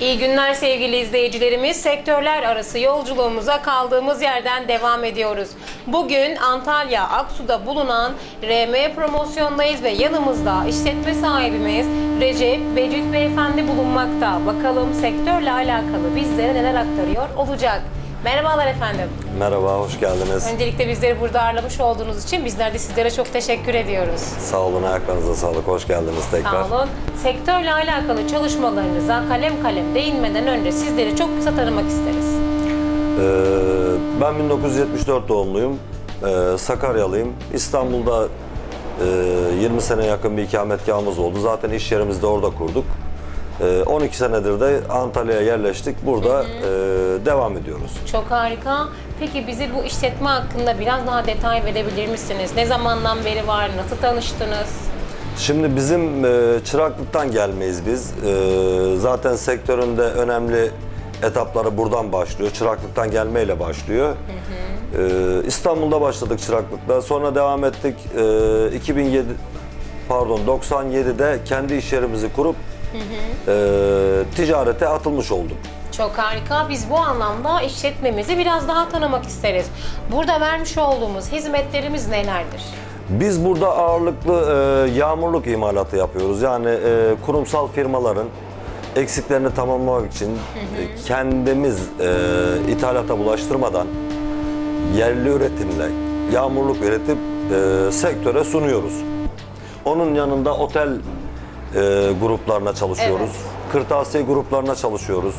İyi günler sevgili izleyicilerimiz. Sektörler arası yolculuğumuza kaldığımız yerden devam ediyoruz. Bugün Antalya Aksu'da bulunan RM promosyondayız ve yanımızda işletme sahibimiz Recep Becüt Beyefendi bulunmakta. Bakalım sektörle alakalı bizlere neler aktarıyor olacak. Merhabalar efendim. Merhaba, hoş geldiniz. Öncelikle bizleri burada ağırlamış olduğunuz için bizler de sizlere çok teşekkür ediyoruz. Sağ olun, ayaklarınıza sağlık. Hoş geldiniz tekrar. Sağ olun. Sektörle alakalı çalışmalarınıza kalem kalem değinmeden önce sizleri çok kısa tanımak isteriz. Ee, ben 1974 doğumluyum. Ee, Sakaryalıyım. İstanbul'da e, 20 sene yakın bir ikametgahımız oldu. Zaten iş yerimizi de orada kurduk. Ee, 12 senedir de Antalya'ya yerleştik. Burada e, devam ediyoruz. Çok harika. Peki bizi bu işletme hakkında biraz daha detay verebilir misiniz? Ne zamandan beri var? Nasıl tanıştınız? Şimdi bizim e, çıraklıktan gelmeyiz biz. E, zaten sektöründe önemli etapları buradan başlıyor. Çıraklıktan gelmeyle başlıyor. E, İstanbul'da başladık çıraklıkla. Sonra devam ettik. E, 2007 pardon 97'de kendi iş yerimizi kurup e, ticarete atılmış olduk. Çok harika. Biz bu anlamda işletmemizi biraz daha tanımak isteriz. Burada vermiş olduğumuz hizmetlerimiz nelerdir? Biz burada ağırlıklı e, yağmurluk imalatı yapıyoruz. Yani e, kurumsal firmaların eksiklerini tamamlamak için e, kendimiz e, ithalata bulaştırmadan yerli üretimle yağmurluk üretip e, sektöre sunuyoruz. Onun yanında otel gruplarına çalışıyoruz. Kırtasiye gruplarına çalışıyoruz.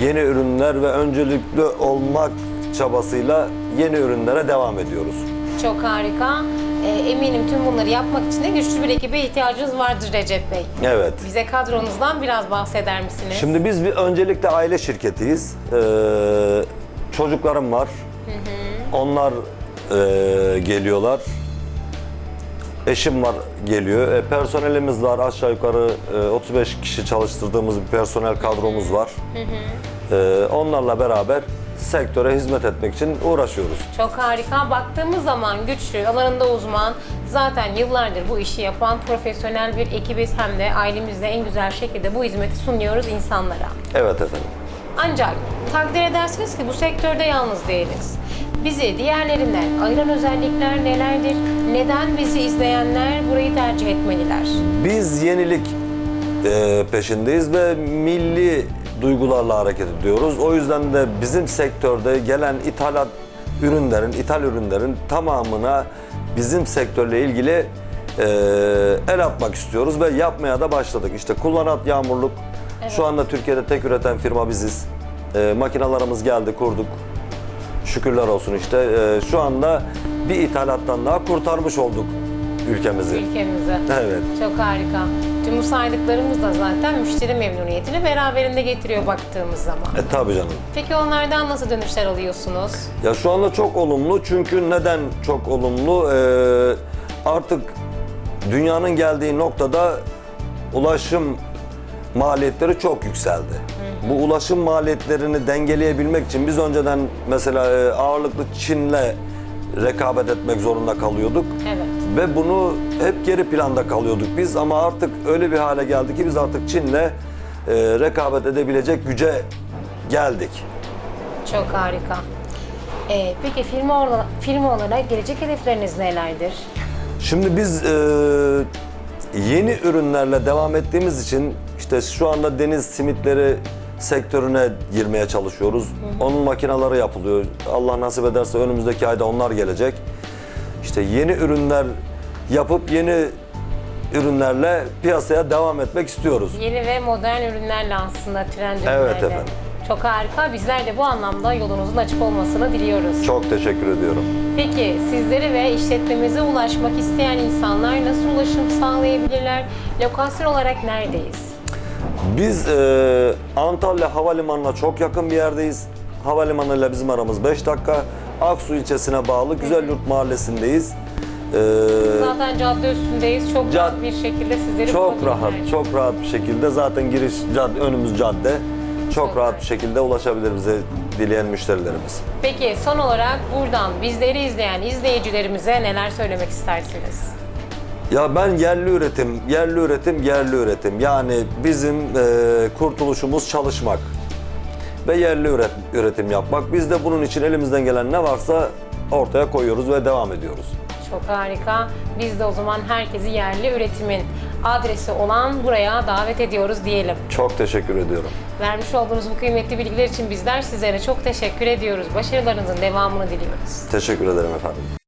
Yeni ürünler ve öncelikli olmak çabasıyla yeni ürünlere devam ediyoruz. Çok harika. Ee, eminim tüm bunları yapmak için de güçlü bir ekibe ihtiyacınız vardır Recep Bey. Evet. Bize kadronuzdan biraz bahseder misiniz? Şimdi biz bir öncelikle aile şirketiyiz. Ee, çocuklarım var. Onlar e, geliyorlar. Eşim var geliyor. E, personelimiz var aşağı yukarı e, 35 kişi çalıştırdığımız bir personel kadromuz var. E, onlarla beraber sektöre hizmet etmek için uğraşıyoruz. Çok harika. Baktığımız zaman güçlü, alanında uzman, zaten yıllardır bu işi yapan profesyonel bir ekibiz. Hem de ailemizle en güzel şekilde bu hizmeti sunuyoruz insanlara. Evet efendim. Ancak takdir edersiniz ki bu sektörde yalnız değiliz. Bizi diğerlerinden ayıran özellikler nelerdir? Neden bizi izleyenler burayı tercih etmeliler? Biz yenilik e, peşindeyiz ve milli duygularla hareket ediyoruz. O yüzden de bizim sektörde gelen ithalat ürünlerin, ithal ürünlerin tamamına bizim sektörle ilgili e, el atmak istiyoruz ve yapmaya da başladık. İşte kullanat yağmurluk. Şu anda Türkiye'de tek üreten firma biziz. E, makinalarımız geldi, kurduk. Şükürler olsun işte. E, şu anda bir ithalattan daha kurtarmış olduk ülkemizi. Ülkemize. Evet. Çok harika. Tüm bu saydıklarımız da zaten müşteri memnuniyetini beraberinde getiriyor baktığımız zaman. E tabii canım. Peki onlardan nasıl dönüşler alıyorsunuz? Ya şu anda çok olumlu çünkü neden çok olumlu? Ee, artık dünyanın geldiği noktada ulaşım maliyetleri çok yükseldi. Bu ulaşım maliyetlerini dengeleyebilmek için biz önceden mesela e, ağırlıklı Çin'le rekabet etmek zorunda kalıyorduk. Evet. Ve bunu hep geri planda kalıyorduk biz ama artık öyle bir hale geldi ki biz artık Çin'le e, rekabet edebilecek güce geldik. Çok harika. Ee, peki firma, ola- firma olarak gelecek hedefleriniz nelerdir? Şimdi biz e, yeni ürünlerle devam ettiğimiz için işte şu anda deniz simitleri sektörüne girmeye çalışıyoruz. Onun makineleri yapılıyor. Allah nasip ederse önümüzdeki ayda onlar gelecek. İşte yeni ürünler yapıp yeni ürünlerle piyasaya devam etmek istiyoruz. Yeni ve modern ürünlerle aslında trend ürünlerle. Evet efendim. Çok harika. Bizler de bu anlamda yolunuzun açık olmasını diliyoruz. Çok teşekkür ediyorum. Peki sizleri ve işletmemize ulaşmak isteyen insanlar nasıl ulaşım sağlayabilirler? Lokasyon olarak neredeyiz? Biz e, Antalya Havalimanı'na çok yakın bir yerdeyiz. Havalimanı ile bizim aramız 5 dakika. Aksu ilçesine bağlı Güzelyurt Mahallesi'ndeyiz. E, Zaten cadde üstündeyiz. Çok Cad- rahat bir şekilde sizleri çok rahat, çok rahat bir şekilde zaten giriş cadde, önümüz cadde. Çok, Çok rahat. bir şekilde ulaşabilir bize dileyen müşterilerimiz. Peki son olarak buradan bizleri izleyen izleyicilerimize neler söylemek istersiniz? Ya ben yerli üretim, yerli üretim, yerli üretim. Yani bizim e, kurtuluşumuz çalışmak ve yerli üret, üretim yapmak. Biz de bunun için elimizden gelen ne varsa ortaya koyuyoruz ve devam ediyoruz. Çok harika. Biz de o zaman herkesi yerli üretimin adresi olan buraya davet ediyoruz diyelim. Çok teşekkür ediyorum. Vermiş olduğunuz bu kıymetli bilgiler için bizler sizlere çok teşekkür ediyoruz. Başarılarınızın devamını diliyoruz. Teşekkür ederim efendim.